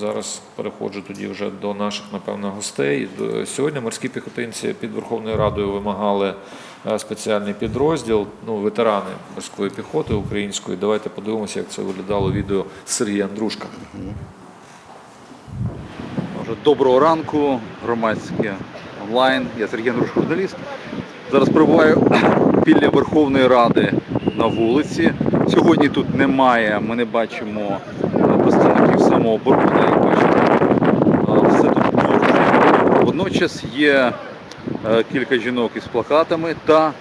зараз переходжу тоді вже до наших, напевно, гостей. Сьогодні морські піхотинці під Верховною Радою вимагали е, спеціальний підрозділ, ну, ветерани морської піхоти української. Давайте подивимося, як це виглядало відео Сергія Андрушка. Доброго ранку, громадське онлайн. Я Сергій Андруш, журналіст. Зараз перебуваю біля Верховної Ради на вулиці. Сьогодні тут немає, ми не бачимо е, самооборони, як бачите, е, все тут порожньо. Водночас є е, кілька жінок із плакатами та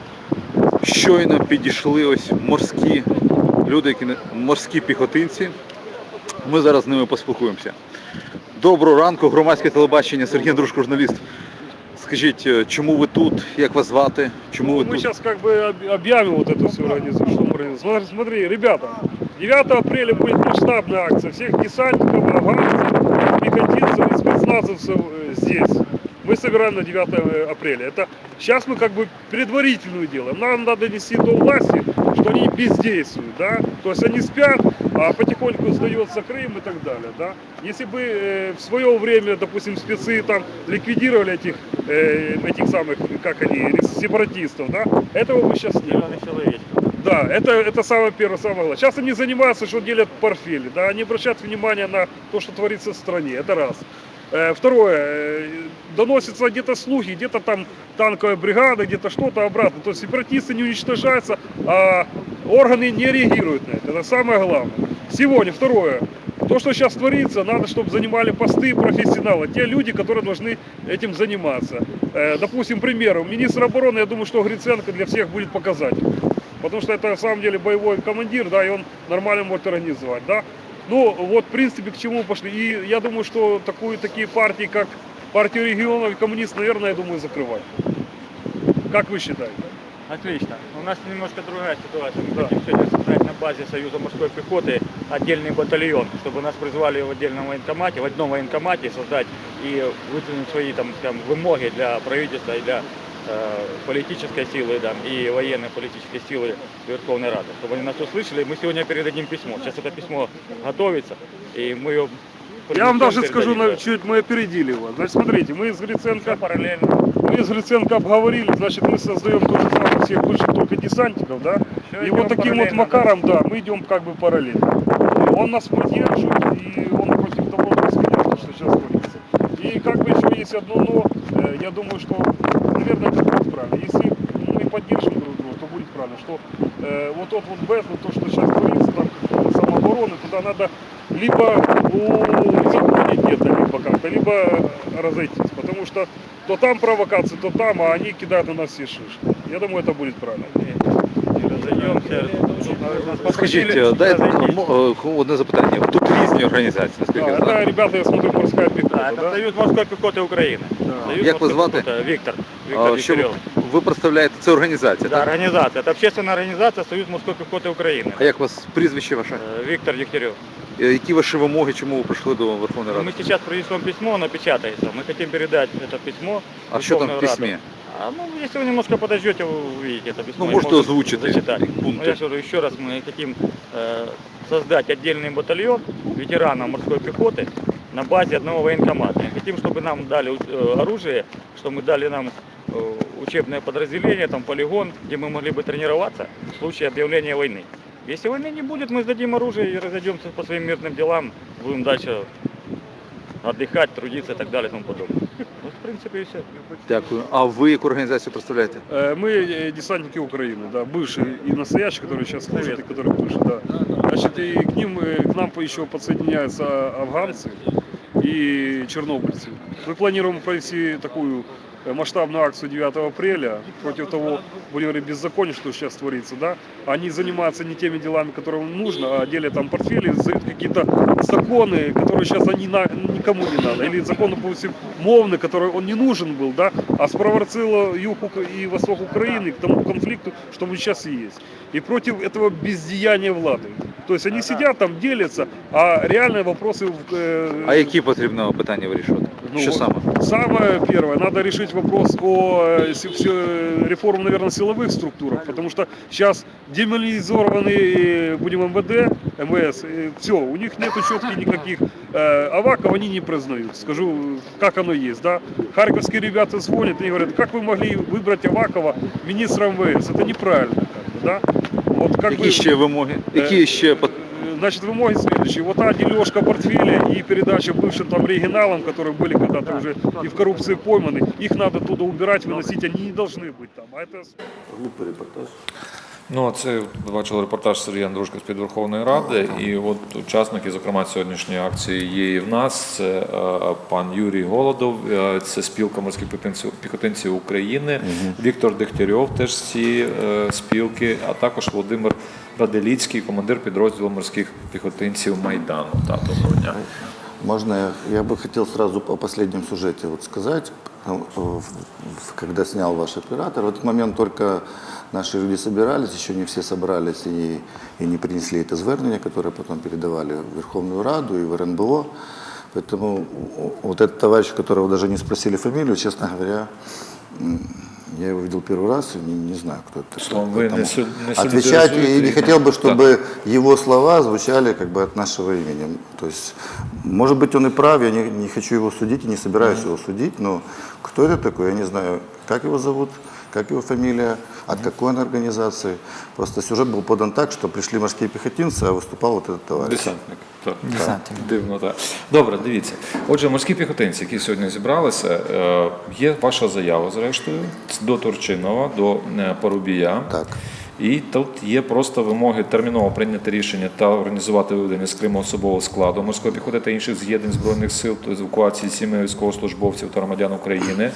щойно підійшли ось морські люди, які не- морські піхотинці. Ми зараз з ними поспілкуємося. Доброго ранку, громадське телебачення, Сергій Андрушко, журналіст. Скажіть, е, чому ви тут? Як вас звати? Чому ви Мы тут? сейчас как бы об- объявим вот эту всю организацию. что мы организуем. Смотри, смотри, ребята, 9 апреля будет масштабная акция всех десантников, афганцев, пехотинцев и спецназовцев э, здесь. Мы собираем на 9 апреля. Это сейчас мы как бы предварительную делаем. Нам надо донести до власти, что они бездействуют, да. То есть они спят, а потихоньку сдается Крым и так далее, да. Если бы э, в свое время, допустим, спецы там ликвидировали этих, э, этих самых, как они, сепаратистов, да, этого бы сейчас не было. Да, это, это самое первое, самое главное. Сейчас они занимаются, что делят портфели, да, они обращают внимание на то, что творится в стране, это раз. Э, Второе, э, доносятся где-то слухи, где-то там танковая бригада, где-то что-то обратно. То есть сепаратисты не уничтожаются, а органы не реагируют на это. Это самое главное. Сегодня, второе, то, что сейчас творится, надо, чтобы занимали посты профессионалы, те люди, которые должны этим заниматься. Э, Допустим, примеру, министр обороны, я думаю, что Гриценко для всех будет показатель. Потому что это на самом деле боевой командир, да, и он нормально может организовать, да. Ну, вот, в принципе, к чему пошли. И я думаю, что такую, такие партии, как партию регионов и коммунист, наверное, я думаю, закрывать. Как вы считаете? Отлично. У нас немножко другая ситуация. Мы Да. хотим сегодня создать на базе Союза морской пехоты отдельный батальон, чтобы нас призвали в отдельном военкомате, в одном военкомате создать и вытянуть свои там, скажем, вымоги для правительства и для политической силы да, и военной политической силы Верховной Рады, чтобы они нас услышали. Мы сегодня передадим письмо. Сейчас это письмо готовится, и мы ее Я вам даже скажу, на- чуть мы опередили вас. Значит, смотрите, мы с да. Гриценко параллельно. Мы с Гриценко обговорили, значит, мы создаем то же самое всех бывших только десантников, да? Всё И вот таким вот макаром, да, мы идем как бы параллельно. Он нас поддерживает, и он против того что сейчас творится. И как бы еще есть одно но, э, я думаю, что, наверное, это будет правильно. Если мы поддержим друг друга, то будет правильно, что э, вот тот вот бэт, вот то, что сейчас творится, там какие-то самообороны, туда надо либо узаконить где-то, либо как-то, либо разойтись, потому что то там провокации, то там, а они кидают на нас все шишки. Я думаю, это будет правильно. И разойдемся. Нас Скажіть, попросили е, дайте разойтись. м- е, одне запитання. Тут різні організації, наскільки Да, я это, знаю. ребята, я смотрю, морская Да, пехота, это да? Союз морской пехоты Украины. Союз Як ви морской звати? пехоты. Виктор. А, Виктор Що ви, Дегтярев. ви представляєте? Це організація, Да, так? организация. Это общественная организация Союз морской пехоты Украины. А як вас прізвище ваше? Э, Виктор Дегтярев. Е, Які ваші вимоги, чому ви прийшли до Верховної Ради? Мы сейчас принесем письмо, оно печатается. Мы хотим передать это письмо. А що там в Верховную письмі? Раду. А, ну, если вы немножко подождете, вы увидите это письмо. Ну, и можете можете озвучити зачитать. як Ну, пункти. я же говорю, еще раз мы хотим э, создать отдельный батальон ветеранов морской пехоты на базе одного военкомата. И хотим, чтобы нам дали э, оружие, чтобы мы дали нам э, учебное подразделение, там полигон, где мы могли бы тренироваться в случае объявления войны. Если войны не будет, мы сдадим оружие и разойдемся по своим мирным делам, будем дальше отдыхать, трудиться и так далее и тому подобное. Вот, в принципе, и все. Дякую. А ви яку організацію представляєте? Э, Мы э, десантники Украины, да, бывшие и настоящие, которые сейчас служат, и которые бывшие, да. Значит, и к ним, э, к нам еще подсоединяются афганцы и чернобыльцы. Мы планируем провести такую э, масштабную акцию 9 апреля против того, будем говорить, беззакония, что сейчас творится, да. Они занимаются не теми делами, которые им нужно, а делят там портфели, создают какие-то законы, которые сейчас они на, никому не надо. Или закон, допустим, мовный, который он не нужен был, да, а спровоцировало юг Ук- и восток Украины к тому конфликту, что он сейчас и есть. И против этого бездеяния влады. То есть они сидят там, делятся, а реальные вопросы... в, э, А які потрібно питання вирішувати? Ну, Що вот саме? Самое первое, надо решить вопрос о э, си- все, реформе, наверное, силовых структурах, потому что сейчас демилизированный, э, будем МВД, МВС, все, у них нет четких никаких, э, Аваков они не признают, скажу, как оно есть, да. Харьковские ребята звонят и говорят, как вы могли выбрать Авакова министра МВС, это неправильно, как бы, да. Вот как Які бы- ще вимоги? Які ще пот- Э, Значит, вымоги следующие. Вот та дележка портфеля и передача бывшим там регионалам, которые были когда-то уже и в коррупции пойманы, их надо туда убирать, выносить, они не должны быть там. А это Ну, а це бачили репортаж Сергія Андрушка з під Верховної Ради. І от учасники, зокрема, сьогоднішньої акції є і в нас. Це е, пан Юрій Голодов, е, це спілка морських піхотинців, України, Віктор Дегтярьов, теж з цієї е, спілки, а також Володимир Раделіцький, командир підрозділу морських піхотинців Майдану. Та, доброго дня. Можно я, бы хотел сразу о последнем сюжете вот сказать. Ну, Когда снял ваш оператор, в этот момент только наши люди собирались, еще не все собрались и, и не принесли это звернение, которое потом передавали в Верховную Раду и в РНБО. Поэтому вот этот товарищ, которого даже не спросили фамилию, честно говоря, я его видел первый раз и не, не знаю, кто это. Словом, вы не Поэтому су- не Отвечать и не хотел бы, чтобы его слова звучали как бы от нашего имени. То есть, может быть, он и прав, я не, не хочу его судить и не собираюсь его судить, но кто это такой, я не знаю, как его зовут, как его фамилия, от какой он организации. Просто сюжет был подан так, что пришли морские пехотинцы, а выступал вот этот товарищ. Десантник. Так. Так. Дивно, так. Добре, дивіться. Отже, морські піхотинці, які сьогодні зібралися, е, є ваша заява, зрештою, до Турчинова, до е, Порубія. Так. І тут є просто вимоги терміново прийняти рішення та організувати виведення з Криму особового складу морської піхоти та інших з'єднань збройних сил та евакуації сімей військовослужбовців та громадян України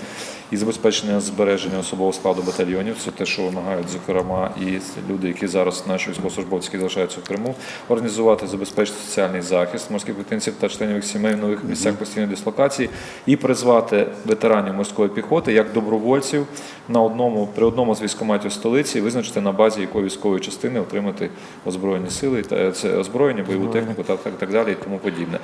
і забезпечення збереження особового складу батальйонів. Це те, що вимагають, зокрема, і люди, які зараз наші військовослужбовці, які залишаються в Криму, організувати забезпечити соціальний захист морських піхотинців та членів їх сімей в нових місцях постійної дислокації і призвати ветеранів морської піхоти як добровольців на одному при одному з військоматів столиці, визначити на базі якої військової частини отримати озброєні сили та це озброєння, бойову техніку та так, так далі і тому подібне.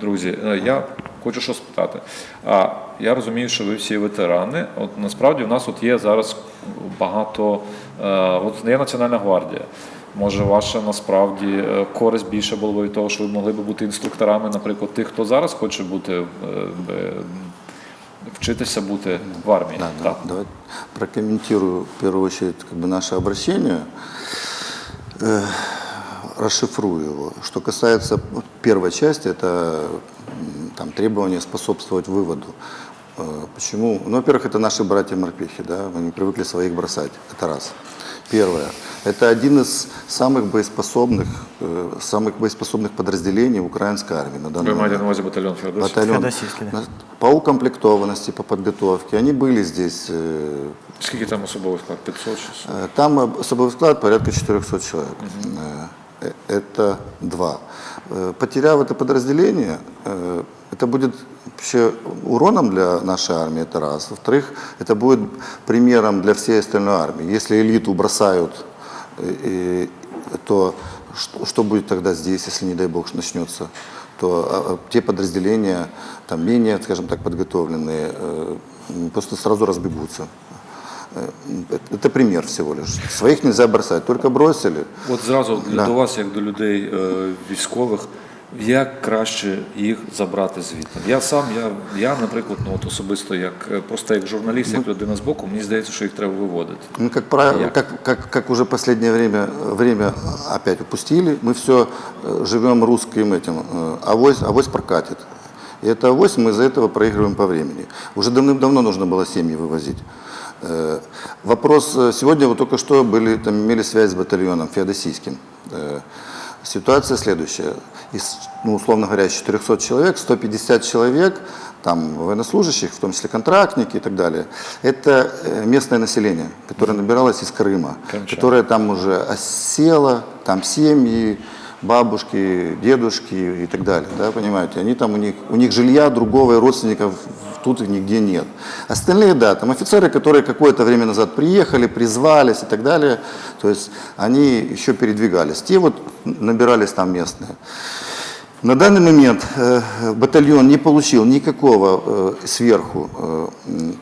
Друзі, е, я хочу що спитати. А я розумію, що ви всі ветерани. От насправді у нас от є зараз багато. е, От є Національна гвардія. Може, ваша насправді е, користь більше було від того, що ви могли б бути інструкторами, наприклад, тих, хто зараз хоче бути е, е, вчитися бути в армії. Да, да. Так. Давай прокомментирую в первую очередь как бы наше обращение, э, расшифрую его. Что касается первой части, это там, требование способствовать выводу. Э, Почему? Ну, во-первых, это наши братья-морпехи, да, они привыкли своих бросать, это раз. Первое. Это один из самых боеспособных, э, самых боеспособных подразделений украинской армии на данный Ви маєте момент на увазі батальйон Феодосії? батальон. Феодосийский, да. На- По укомплектованности, по подготовке. Они были здесь. э, Скільки там особовий склад? 500 600? э, Там особый склад порядка 400 человек. Э, э, Это два. Э, Потеряв это подразделение, э, это будет вообще уроном для нашей армии, это раз. Во-вторых, это будет примером для всей остальной армии. Если элиту бросают, э, и- то что, что будет тогда здесь, если, не дай бог, начнется? То а, а, те подразделения, там, менее, скажем так, подготовленные, э, м, просто сразу разбегутся. Э, Это пример всего лишь. Своих нельзя бросать, только бросили. От зразу Да. до вас, як до людей е, військових, як краще їх забрати звідти? Я сам, я, я наприклад, ну от особисто як е, просто як журналіст, як людина з боку, мені здається, що їх треба виводити. Ну, как правило, Як? как, как, как уже последнее время, время опять упустили, мы все живем русским этим, э, авось, авось прокатит. И это авось мы из-за этого проигрываем по времени. Уже давным-давно нужно было семьи вывозить. Э, Вопрос, э, сегодня вот только что были, там, имели связь с батальоном феодосийским. Э, Ситуация следующая. Из, ну, условно говоря, из 400 человек, 150 человек, там, военнослужащих, в том числе контрактники и так далее, это э, местное население, которое набиралось из Крыма, Крымчане. которое там уже осело, там семьи, бабушки, дедушки и так далее, да, понимаете, они там, у них, у них жилья другого и родственников тут и нигде нет. Остальные, да, там офицеры, которые какое-то время назад приехали, призвались и так далее, то есть они еще передвигались. Те вот набирались там местные. На данный момент э, батальон не получил никакого э, сверху э,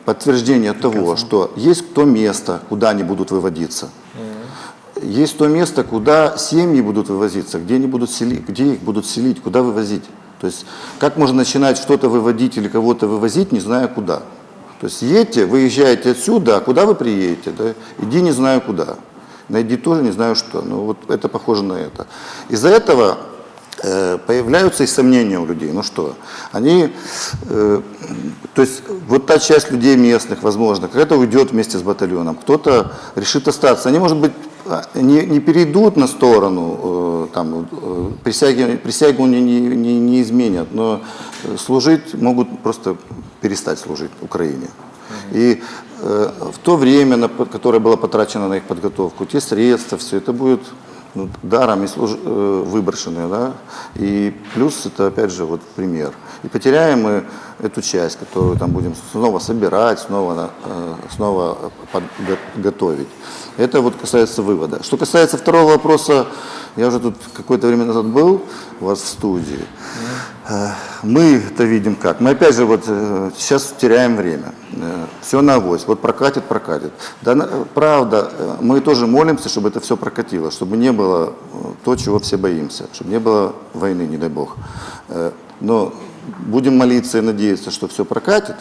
подтверждения того, что есть то место, куда они будут выводиться. Есть то место, куда семьи будут вывозиться, где, они будут сели- где их будут селить, куда вывозить. То есть как можно начинать что-то выводить или кого-то вывозить, не зная куда. То есть едьте, выезжаете отсюда, а куда вы приедете? Да? Иди не знаю куда. Найди тоже не знаю что. Ну вот это похоже на это. Из-за этого э, появляются и сомнения у людей. Ну что, они, э, то есть вот та часть людей местных, возможно, какая-то уйдет вместе с батальоном, кто-то решит остаться. Они, может быть, не, не перейдут на сторону, э, там, э, присяги, присягу не, не, не, изменят, но э, служить могут просто перестать служить Украине. И э, в то время, на, которое было потрачено на их подготовку, те средства, все это будет ну, даром и служ- э, выброшены, да, и плюс это опять же вот пример. И потеряем мы эту часть, которую там будем снова собирать, снова, э, снова подго- готовить. Это вот касается вывода. Что касается второго вопроса, я уже тут какое-то время назад был у вас в студии. Э, Мы это видим как? Мы опять же вот э, сейчас теряем время. Все на авось. Вот прокатит, прокатит. Да, э, правда, э, мы тоже молимся, чтобы это все прокатило, чтобы не было э, то, чего все боимся, чтобы не было войны, не дай бог. Э, Но будем молиться и надеяться, что все прокатит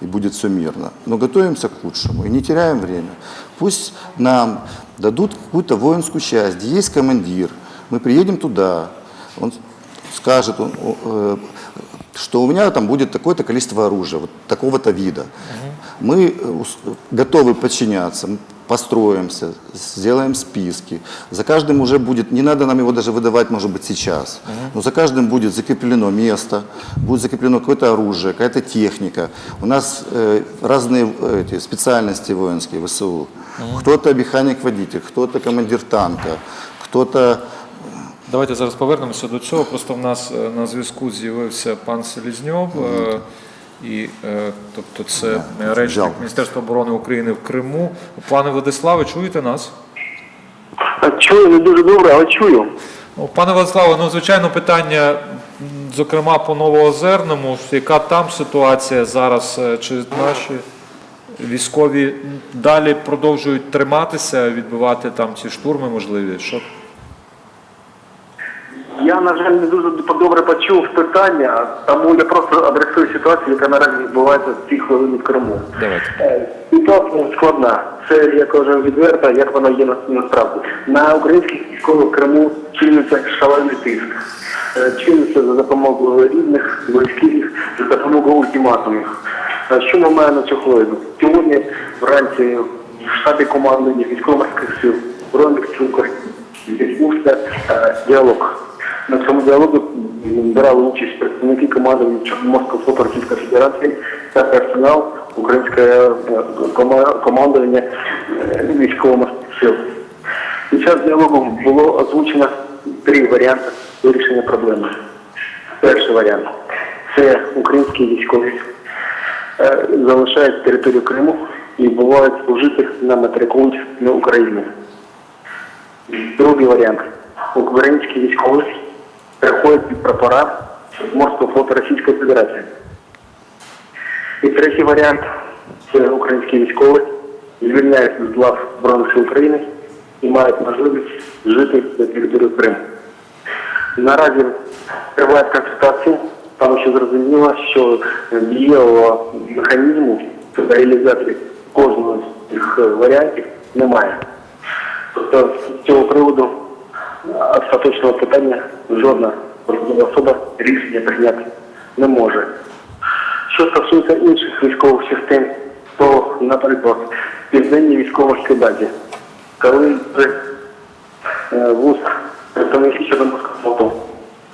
и будет все мирно. Но готовимся к худшему и не теряем время. Пусть нам дадут какую-то воинскую часть, где есть командир. Мы приедем туда, он скажет, он, э, что у меня там будет такое-то количество оружия, вот такого-то вида. Мы э, ус- готовы подчиняться, м, построимся, сделаем списки. За каждым уже будет, не надо нам его даже выдавать, может быть, сейчас, но за каждым будет закреплено место, будет закреплено какое-то оружие, какая-то техника. У нас э, разные э, эти специальности воинские, ВСУ. Кто-то механик-водитель, кто-то командир танка, кто-то Давайте зараз повернемося до цього. Просто в нас е, на зв'язку з'явився пан Селізньов, е, і е, тобто це речник. Міністерства оборони України в Криму. Пане Владиславе, чуєте нас? Чую, не дуже добре, але чую. Ну, Пане Владиславе, ну звичайно, питання, зокрема по Новоозерному, яка там ситуація зараз? е, Чи наші військові далі продовжують триматися, відбивати там ці штурми можливі? Що Я, на жаль, не дуже добре почув питання, тому я просто адресую ситуацію, яка наразі відбувається в ці хвилини в Криму. давайте. Е, Ситуація складна. Це я кажу відверто, як вона є насправді. На українських військових в Криму чиниться шалений тиск. Е, Чиниться за допомогою рідних, близьких, за допомогою ультиматумів. Е, Що ми маємо на цю хвилину? Сьогодні вранці в штабі командування військово-морських сил Збройних сил відбувся діалог. На цьому діалогу брали участь представники командування Чорноморського флоту Російської Федерації та персонал українського е, командування е, військово-морських сил. Під час діалогу було озвучено три варіанти вирішення проблеми. Перший варіант це українські військові е, залишають територію Криму і бувають служити на материку на Україні. Другий варіант. Українські військові приходять під прапора Морського флоту Російської Федерації. І третій варіант це українські військові звільняються з лав Збройних сил України і мають можливість жити на території Криму. Наразі тривають консультації, тому що зрозуміло, що дієвого механізму реалізації кожного з цих е, варіантів немає. Тобто з цього приводу остаточного питання жодна особа рішення прийняти не може. Що стосується інших військових частин, то, наприклад, південній військово-морській базі, коли е, представників Чорноморського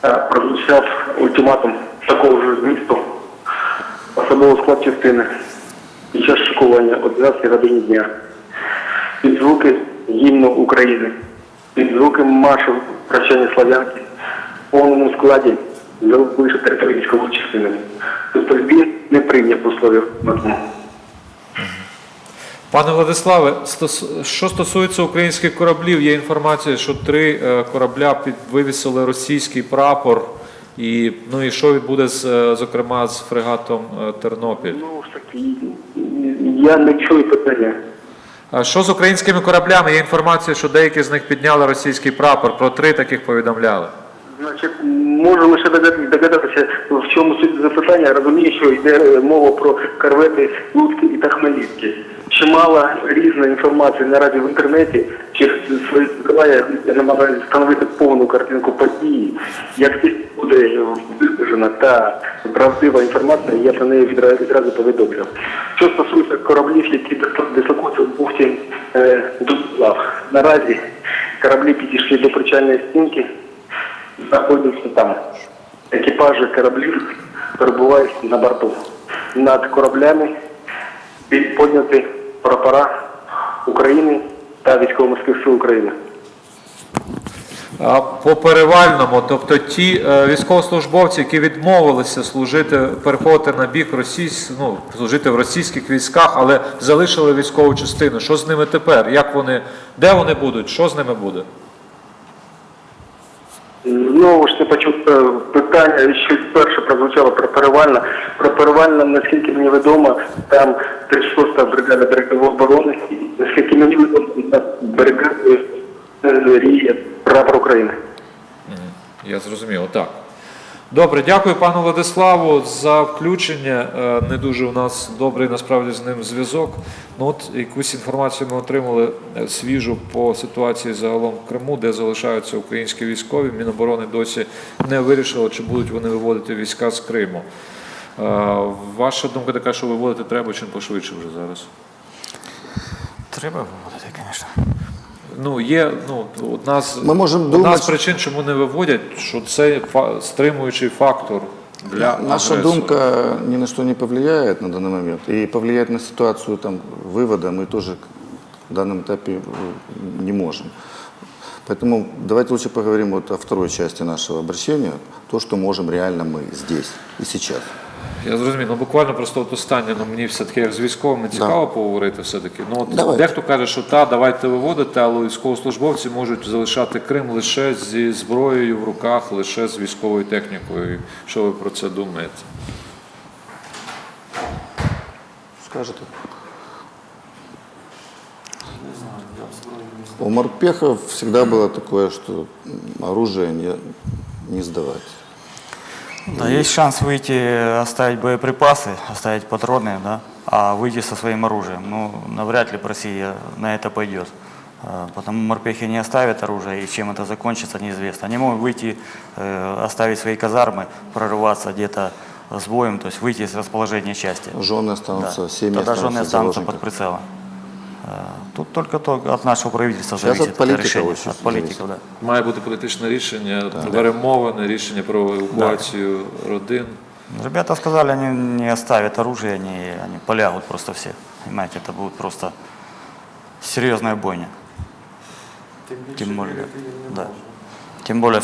е, прозвучав ультиматум такого ж змісту особовий склад частини під час шикування о 12 годині дня під звуки гімну України, під звуки маршу прощання славянки повному складі залишили територію військової частини. Тобто він не прийняв условів МАКМу. Пане Владиславе, що стосується українських кораблів, є інформація, що три е, корабля під вивісили російський прапор І, ну, і що відбуде, з, е, зокрема, з фрегатом е, Тернопіль? Ну ж таки, я не чую питання. А що з українськими кораблями? Є інформація, що деякі з них підняли російський прапор. Про три таких повідомляли. Значить, можу лише догадатися, в чому суть запитання. Розумію, що йде е, мова про корвети Луцькі і та Хмельницькі. Чимало різної інформації наразі в інтернеті, через свої джерела я я намагаюся встановити повну картинку події. Як буде виважена та правдива інформація, я про неї відразу, відразу повідомлю. Що стосується кораблів, які дислокуються в бухті е, Дубла, наразі кораблі підійшли до причальної стінки знаходяться там. Екіпажі кораблів перебувають на борту. Над кораблями підняті прапора України та військово-морських сил України. По перевальному, тобто ті е, військовослужбовці, які відмовилися служити, переходити на бік російсь, ну, служити в російських військах, але залишили військову частину. Що з ними тепер? Як вони, де вони будуть? Що з ними буде? Знову ж не почув е, питання, що перше прозвучало про перевальна. Про перевальна, наскільки мені відомо, там 36-та бригада берегової оборони, наскільки мені відомо, на бригаді е, ріє прапор України. Я зрозумів, так. Добре, дякую пану Владиславу за включення. Е, Не дуже у нас добрий насправді з ним зв'язок. Ну от якусь інформацію ми отримали е, свіжу по ситуації загалом в Криму, де залишаються українські військові. Міноборони досі не вирішило, чи будуть вони виводити війська з Криму. Е, Ваша думка така, що виводити треба, чим пошвидше вже зараз? Треба виводити, звісно Ну, є ну, одна з, Ми можемо одна думати- з причин, чому не виводять, що це фа- стримуючий фактор для Наша агресора. думка ни на что не повлияет на данный момент. И повлиять на ситуацию там, вывода мы тоже в данном этапе э, не можем. Поэтому давайте лучше поговорим вот о второй части нашего обращения, то, что можем реально мы здесь и сейчас. Я зрозумів, ну буквально просто от останнє, ну мені все-таки як з військовими цікаво поговорити все-таки. Ну от Давайте. дехто каже, що та, давайте виводити, але військовослужбовці можуть залишати Крим лише зі зброєю в руках, лише з військовою технікою. Що ви про це думаєте? Скажете? У морпехов всегда было такое, что м, оружие не, не сдавать. Да, есть шанс выйти, оставить боеприпасы, оставить патроны, да, а выйти со своим оружием. Ну, навряд ли Россия на это пойдет. А, Потому морпехи не оставят оружие, и чем это закончится, неизвестно. Они могут выйти, э, оставить свои казармы, прорываться где-то с боем, то есть выйти из расположения части. Жены останутся, Да. семьи Тогда останутся жены останутся под заложниках. прицелом. А, Тут только то от нашего правительства Сейчас зависит от политиков это решение. очень От политиков, да. Має бути політичне рішення, перемовини, рішення про евакуацію родин. Ребята сказали, они не оставят оружие, они, они полягут просто все. Понимаете, это будет просто серьезная бойня. Тем более, да. Тем более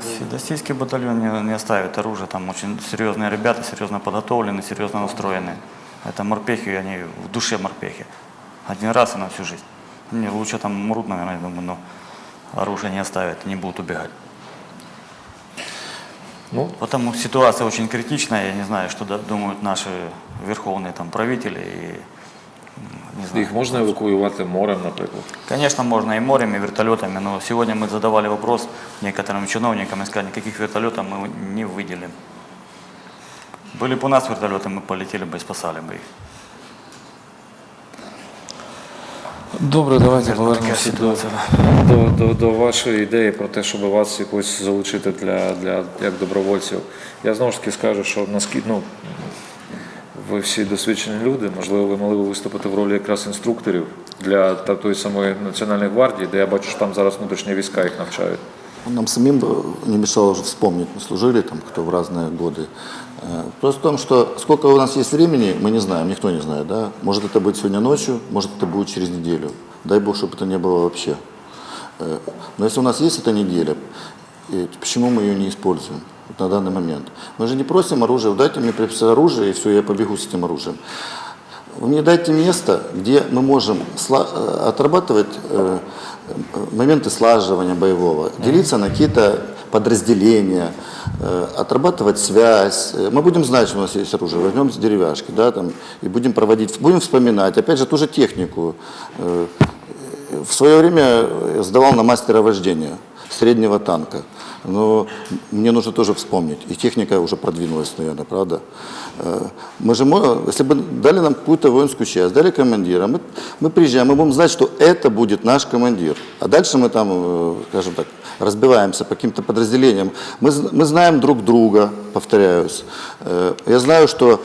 Феда... Федосийский батальон не, не оставит оружие, там очень серьезные ребята, серьезно подготовлены, серьезно настроены. Это морпехи, они в душе морпехи. Один раз и на всю жизнь. Не, лучше там мрут, наверное, я думаю, но оружие не оставят, не будут убегать. Ну, Потому ситуация очень критичная, я не знаю, что думают наши верховные там правители и. їх можна евакуювати морем, наприклад. Конечно, можно и морем, и вертолетами, но сегодня мы задавали вопрос некоторым чиновникам и сказали, никаких вертолетов мы не выделим. Были бы у нас вертолеты, мы полетели бы и спасали бы их. Добре, давайте Така повернемося до, ситуація. до, до, до вашої ідеї про те, щоб вас якось залучити для, для як добровольців. Я знову ж таки скажу, що наскільки ну, ви всі досвідчені люди, можливо, ви могли б виступити в ролі якраз інструкторів для та- тої самої Національної гвардії, де я бачу, що там зараз внутрішні війська їх навчають. Нам самим бы не мешало уже вспомнить, мы служили там, кто в разные годы. Э, Просто в том, что сколько у нас есть времени, мы не знаем, никто не знает, да. Может это будет сегодня ночью, может это будет через неделю. Дай Бог, чтобы это не было вообще. Э, Но если у нас есть эта неделя, и почему мы ее не используем Вот на данный момент? Мы же не просим оружие, дайте мне оружие, и все, я побегу с этим оружием. Вы мне дайте место, где мы можем э, отрабатывать э, моменты слаживания боевого, делиться на какие-то подразделения, э, отрабатывать связь. Э, Мы будем знать, что у нас есть оружие, возьмем с деревяшки, да, там, и будем проводить, будем вспоминать, опять же, ту же технику. Э, В свое время сдавал на мастера вождения среднего танка. Но мне нужно тоже вспомнить. И техника уже продвинулась, наверное, правда? Э, Мы же, мо- если бы дали нам какую-то воинскую часть, дали командира, мы, мы приезжаем, мы будем знать, что это будет наш командир. А дальше мы там, э, скажем так, разбиваемся по каким-то подразделениям. Мы, мы знаем друг друга, повторяюсь. Э, Я знаю, что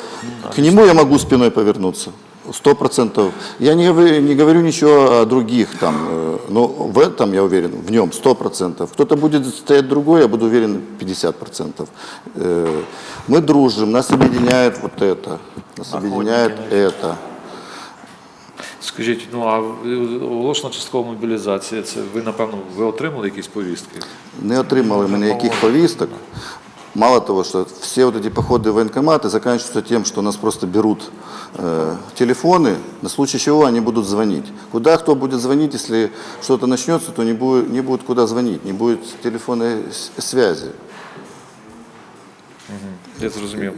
к нему я могу спиной повернуться. Сто процентов. Я не говорю, не говорю ничего о других там, э, но в этом я уверен, в нем сто процентов. Кто-то будет стоять другой, я буду уверен 50 процентов. Э, Мы дружим, нас объединяет вот это, нас объединяет это. Скажіть, ну а оголошена часткова мобілізація, це ви, напевно, ви отримали якісь повістки? Не отримали ми ніяких повісток. Мало того, что все вот эти походы в военкоматы заканчиваются тем, что нас просто берут э, телефоны, на случай чего они будут звонить. Куда кто будет звонить, если что-то начнется, то не будет, не будет куда звонить, не будет телефонной связи. Я зрозумів.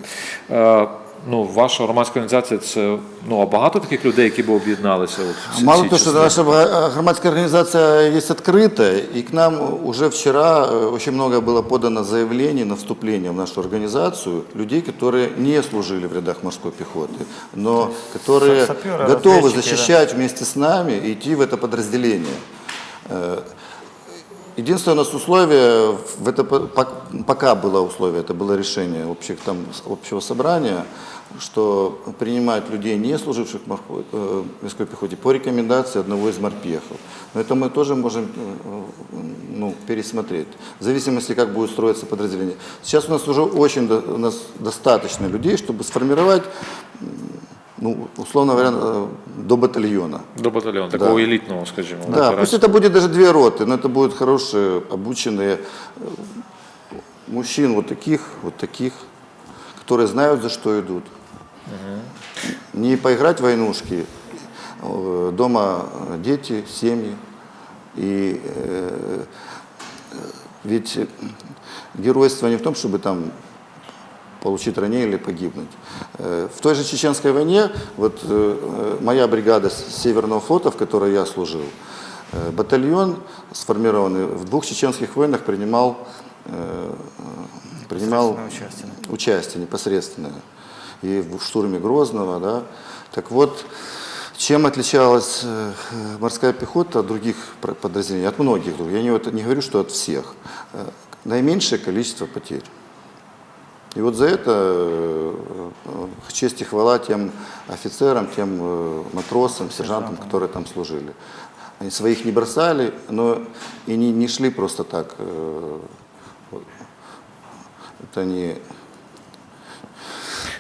Е, ну, ваша громадська організація це ну, а багато таких людей, які б об'єдналися? От, в ці- Мало ці того, что часи? наша га- громадская организация есть открытая, и к нам уже вчера э, очень много было подано заявлений на вступление в нашу организацию людей, которые не служили в рядах морской пехоты, но которые Саперы, готовы разведчики, защищать вместе с нами и идти в это подразделение. Э, Единственное у нас условие, в это по- пок- пока было условие, это было решение общих, там, общего собрания, что принимать людей, не служивших морской, э, морской пехоте, по рекомендации одного из морпехов. Но это мы тоже можем э, ну, пересмотреть, в зависимости, как будет строиться подразделение. Сейчас у нас уже очень у нас достаточно людей, чтобы сформировать, ну, условно говоря, э, до батальона. До батальйону, такого елітного, скажімо. Да, пусть ветеранського. это будет даже две роты, но это будут хорошие, обученные э, мужчин вот таких, вот таких, которые знают, за что идут. Не поиграть в войнушки, э, дома дети, семьи. И э, ведь геройство не в том, чтобы там получить ранение или погибнуть. Э, В той же чеченской войне, вот э, э, моя бригада с Северного флота, в которой я служил, батальон сформированный в двух чеченских войнах принимал, принимал участие. участие непосредственное. И в штурме Грозного, да. Так вот, чем отличалась морская пехота от других подразделений, от многих других, я не, не говорю, что от всех, наименьшее количество потерь. И вот за это э, э, честь и хвала тем офицерам, тем э, матросам, сержантам, которые там служили. Они своих не бросали, но и не, не шли просто так. э, вот. Это они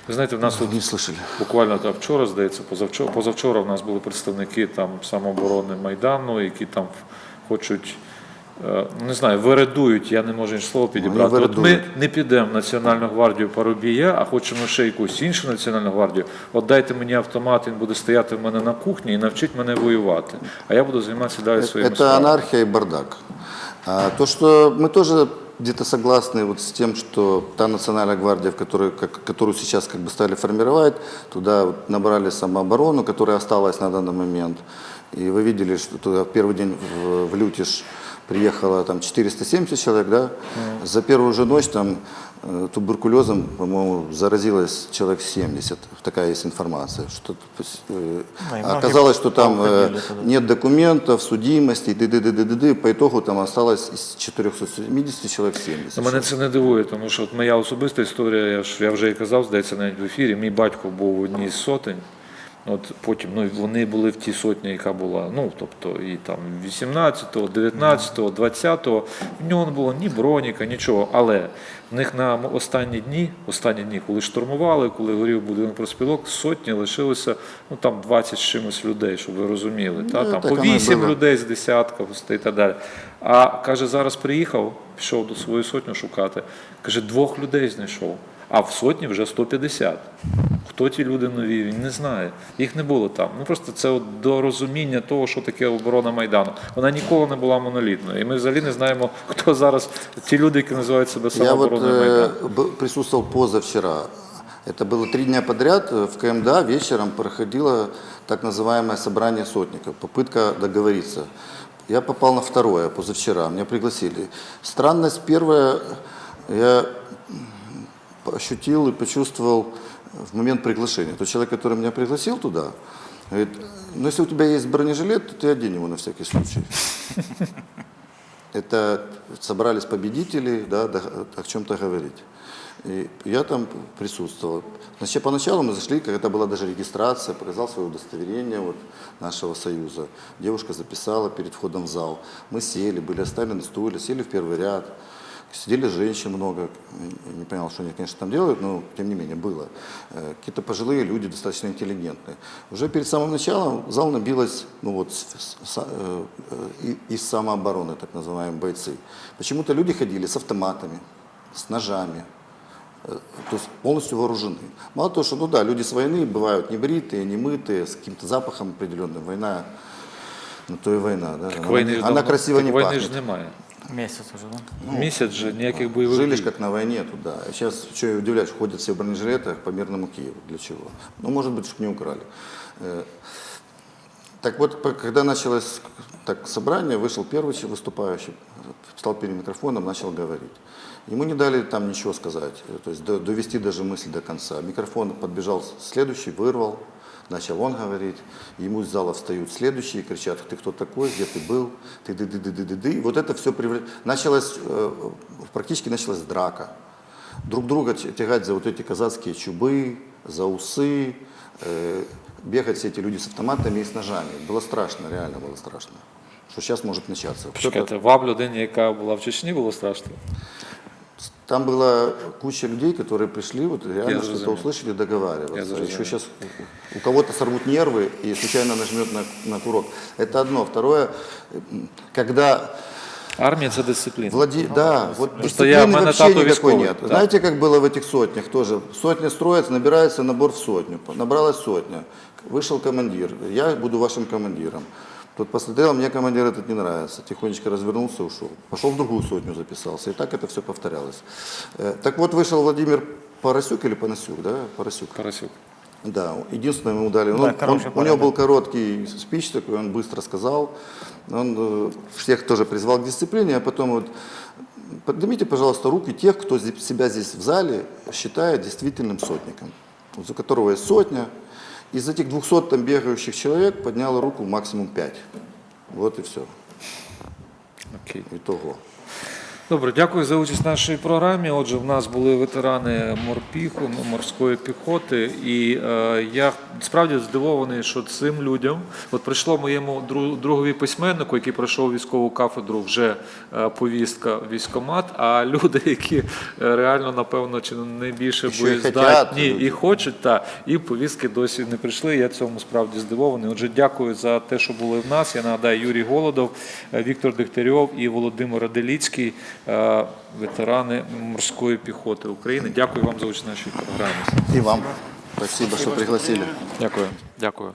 Ви знаєте, в нас тут не слышали. буквально та вчора, здається, позавчора, позавчора в нас були представники там самооборони Майдану, які там хочуть. е, Не знаю, вирадують, я не можу інше слово підібрати. От ми вирадують. не підемо в Національну гвардію Парубія, а хочемо ще якусь іншу національну гвардію. От дайте мені автомат, він буде стояти в мене на кухні і навчить мене воювати. А я буду займатися далі своїми Это справами. анархия и бардак. А то, что мы тоже где-то согласны вот с тем, что та национальная гвардия, в которую, как- которую сейчас как бы стали формировать, туда вот набрали самооборону, которая осталась на данный момент. И вы видели, что туда в первый день в, в Лютиш приехало там 470 человек, да? За первую же ночь там э, туберкулезом, по-моему, заразилось человек 70. Такая есть информация. Что, э, Да, и многие оказалось, что там э, поуходили туда. нет документов, судимости, ды ды ды ды ды ды По итогу там осталось из 470 человек 70. Ну, Мене це не дивує, тому що от моя особиста історія, я ж я вже і казав, здається, навіть в ефірі. Мій батько був в одній з сотень. От потім ну, вони були в тій сотні, яка була, ну тобто і там 18-го, 19-го, 20-го. В нього не було ні броніка, нічого. Але в них на останні дні, останні дні, коли штурмували, коли горів будинок проспілок, сотні лишилося ну там 20 з чимось людей, щоб ви розуміли. Та, Ну, там по воно 8 людей з десятка і так далі. А каже, зараз приїхав, пішов до свою сотню шукати. Каже, двох людей знайшов а в сотні вже 150. Хто ті люди нові, він не знає. Їх не було там. Ну просто це от до розуміння того, що таке оборона Майдану. Вона ніколи не була монолітною. І ми взагалі не знаємо, хто зараз ті люди, які називають себе Я вот самообороною э, Майдану. б- присутствовал позавчера. Это было три дня подряд. э, В КМДА вечером проходило так называемое собрание сотников, попытка договориться. Я попал на второе позавчера, меня пригласили. Странность первая, я м, ощутил и почувствовал в момент приглашения. Тот человек, который меня пригласил туда, говорит, ну если у тебя есть бронежилет, то ты одень его на всякий случай. Это собрались победители, да, о чем-то говорить. И я там присутствовал. Значит, поначалу мы зашли, когда была даже регистрация, показал свое удостоверение вот, нашего союза. Девушка записала перед входом в зал. Мы сели, были оставлены стуле, сели в первый ряд. Сидели женщин много, Я не понял, что они, конечно, там делают, но тем не менее было. Э, Какие-то пожилые люди, достаточно интеллигентные. Уже перед самым началом в зал набилось, ну вот, с- с- с- э, э, и- из самообороны, так называемые бойцы. Почему-то люди ходили с автоматами, с ножами, э, то есть полностью вооружены. Мало того, что, ну да, люди с войны бывают не бритые, не мытые, с каким-то запахом определенным. Война, ну то и война, да. Она, Війни ж она давно- красиво так не війни пахнет. ж немає. Месяц уже, да? Місяць же ніяких бойових Жили дій. ж как на войне туда. Сейчас, что я удивляюсь, ходят все в бронежилетах по мирному Киеву. Для чего? Ну, может быть, чтобы не украли. Э, Так вот, по- когда началось так, собрание, вышел первый че- выступающий, встал перед микрофоном, начал говорить. Ему не дали там ничего сказать, э, то есть до- довести даже мысль до конца. Микрофон подбежал следующий, вырвал, начал он говорить. Ему из зала встают следующие и кричат, ты кто такой, где ты был, ты ды ды ды ды ды ды Вот это все превра... началось, э, практически началась драка. Друг друга т- тягать за вот эти казацкие чубы, за усы, э, бегать все эти люди с автоматами и с ножами. Было страшно, реально было страшно. Что сейчас может начаться. Кто-то- Чекайте, вам людині, яка була в Чечні, було страшно? Там была куча людей, которые пришли, вот реально что-то зрозумів. услышали, Я договариваться. зрозумів. Еще сейчас у кого-то сорвут нервы и случайно нажмет на, на курок. Это одно. Второе, м, когда Армія це дисципліна. Влади... Да, вот Просто я- дисциплины в мене вообще тато никакой військовий, нет. да. Знаете, как было в этих сотнях тоже? Сотня строится, набирается набор в сотню. Набралась сотня. Вышел командир. Я буду вашим командиром. Тут посмотрел, мне командир этот не нравится. Тихонечко развернулся, ушел. Пошел в другую сотню записался. И так это все повторялось. Э, Так вот, вышел Владимир Поросюк или Панасюк, да? Поросюк. Парасюк. Да, единственное ему дали. Да, Ну, он- хороший у него был короткий спич такой, он быстро сказал. Он э, всех тоже призвал к дисциплине, а потом вот поднимите, пожалуйста, руки тех, кто себя здесь в зале считает действительным сотником, за которого есть сотня. Из этих 200 там бегающих человек подняло руку максимум 5. Вот и все. Окей. Итого. Добре, дякую за участь в нашій програмі. Отже, в нас були ветерани морпіху, морської піхоти, і е, я справді здивований, що цим людям, от прийшло моєму другові письменнику, який пройшов військову кафедру, вже е, повістка в військкомат, а люди, які е, реально, напевно, чи не і боєздатні і хочуть, та і повістки досі не прийшли. Я цьому справді здивований. Отже, дякую за те, що були в нас. Я нагадаю, Юрій Голодов, е, Віктор Дегтярьов і Володимир Раделіцький, е, ветерани морської піхоти України. Дякую вам за участь в нашій програмі. І вам. Спасибо, что пригласили. Дякую. Дякую.